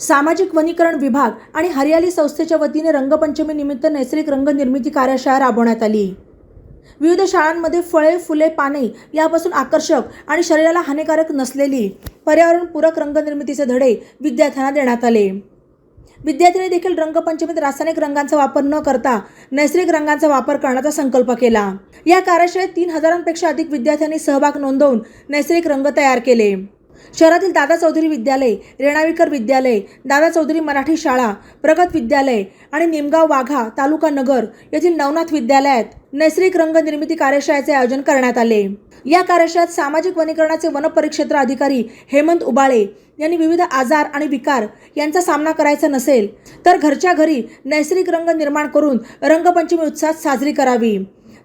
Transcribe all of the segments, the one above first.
सामाजिक वनीकरण विभाग आणि हरियाली संस्थेच्या वतीने रंगपंचमी निमित्त नैसर्गिक रंगनिर्मिती कार्यशाळा राबवण्यात आली. विविध शाळांमध्ये फळे फुले पाने यापासून आकर्षक आणि शरीराला हानिकारक नसलेली पर्यावरणपूरक रंगनिर्मितीचे धडे विद्यार्थ्यांना देण्यात आले. विद्यार्थ्यांनी देखील रंगपंचमीत रासायनिक रंगांचा वापर न करता नैसर्गिक रंगांचा वापर करण्याचा संकल्प केला. या कार्यशाळेत तीन हजारांपेक्षा अधिक विद्यार्थ्यांनी सहभाग नोंदवून नैसर्गिक रंग तयार केले. शहरातील दादा चौधरी विद्यालय रेणावीकर विद्यालय दादा चौधरी मराठी शाळा प्रगत विद्यालय आणि निमगाव वाघा तालुका नगर येथील नवनाथ विद्यालयात नैसर्गिक रंग निर्मिती कार्यशाळेचे आयोजन करण्यात आले. या कार्यशाळेत सामाजिक वनीकरणाचे वनपरिक्षेत्र अधिकारी हेमंत उबाळे यांनी विविध आजार आणि विकार यांचा सामना करायचा नसेल तर घरच्या घरी नैसर्गिक रंग निर्माण करून रंगपंचमी उत्साहात साजरी करावी.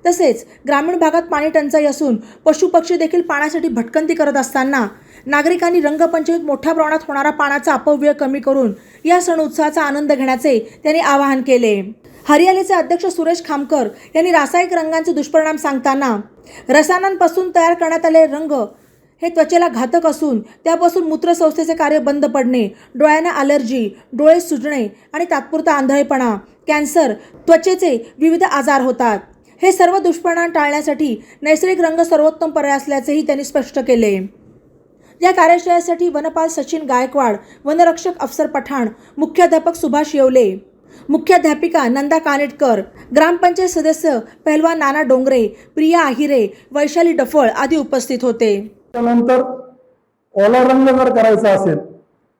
तसेच ग्रामीण भागात पाणी टंचाई असून पशुपक्षी देखील पाण्यासाठी भटकंती करत असताना नागरिकांनी रंगपंचमीत मोठ्या प्रमाणात होणारा पाण्याचा अपव्यय कमी करून या सण उत्सवाचा आनंद घेण्याचे त्यांनी आवाहन केले. हरियालीचे अध्यक्ष सुरेश खामकर यांनी रासायनिक रंगांचे दुष्परिणाम सांगताना रसायनांपासून तयार करण्यात आलेले रंग हे त्वचेला घातक असून त्यापासून मूत्रसंस्थेचे कार्य बंद पडणे डोळ्यांना अलर्जी डोळे सुजणे आणि तात्पुरता आंधळेपणा कॅन्सर त्वचेचे विविध आजार होतात. हे सर्व दुष्परिणाम टाळण्यासाठी नैसर्गिक रंग सर्वोत्तम पर्याय असल्याचेही त्यांनी स्पष्ट केले. या कार्यशाळेसाठी वनपाल सचिन गायकवाड वनरक्षक अफसर पठाण मुख्याध्यापक सुभाष येवले मुख्याध्यापिका नंदा कानेटकर ग्रामपंचायत सदस्य पहलवान नाना डोंगरे प्रिया आहिरे वैशाली डफळ आदी उपस्थित होते. त्यानंतर ओला रंग जर करायचा असेल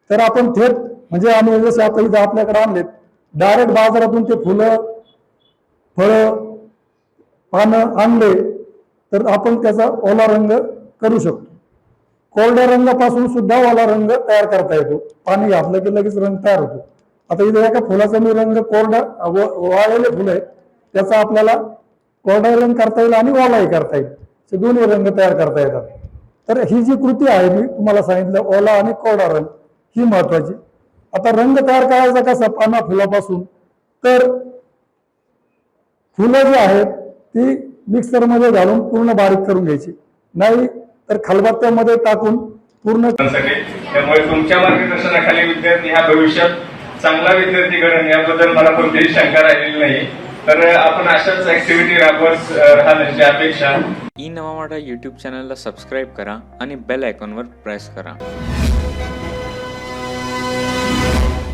तर आपण थेट म्हणजे आम्ही म्हणजे जसे आता इथं आपल्याकडे आणले डायरेक्ट बाजारातून ते फुलं फळं पानं आणले तर आपण त्याचा ओला रंग करू शकतो. कोरड्या रंगापासून सुद्धा ओला रंग तयार करता येतो. पाणी घातलं की लगेच रंग तयार होतो. आता इथे एका फुलाचा मी रंग कोरडा व- वाळलेले फुलं आहेत. त्याचा आपल्याला कोरडा रंग करता येईल आणि ओलाही करता येईल. असे दोन्ही रंग तयार करता येतात. तर ही जी कृती आहे मी तुम्हाला सांगितलं ओला आणि कोरडा रंग ही महत्वाची आता रंग तयार करायचा कसा पाना फुलापासून? तर फुलं जी आहेत ती मिक्सरमध्ये घालून पूर्ण बारीक करून घ्यायची. नाही तर खलबत्त्यामध्ये टाकून पूर्ण त्यामुळे तुमच्या मार्गदर्शनाखाली विद्यार्थी हा भविष्यात चांगला विद्यार्थी घडण याबद्दल मला कोणतीही शंका राहिलेली नाही. तर आपण अशाच ऍक्टिव्हिटी राबवत राहण्याची अपेक्षा. ई नवा यूट्यूब चॅनलला सबस्क्राईब करा आणि बेल आयकॉनवर प्रेस करा.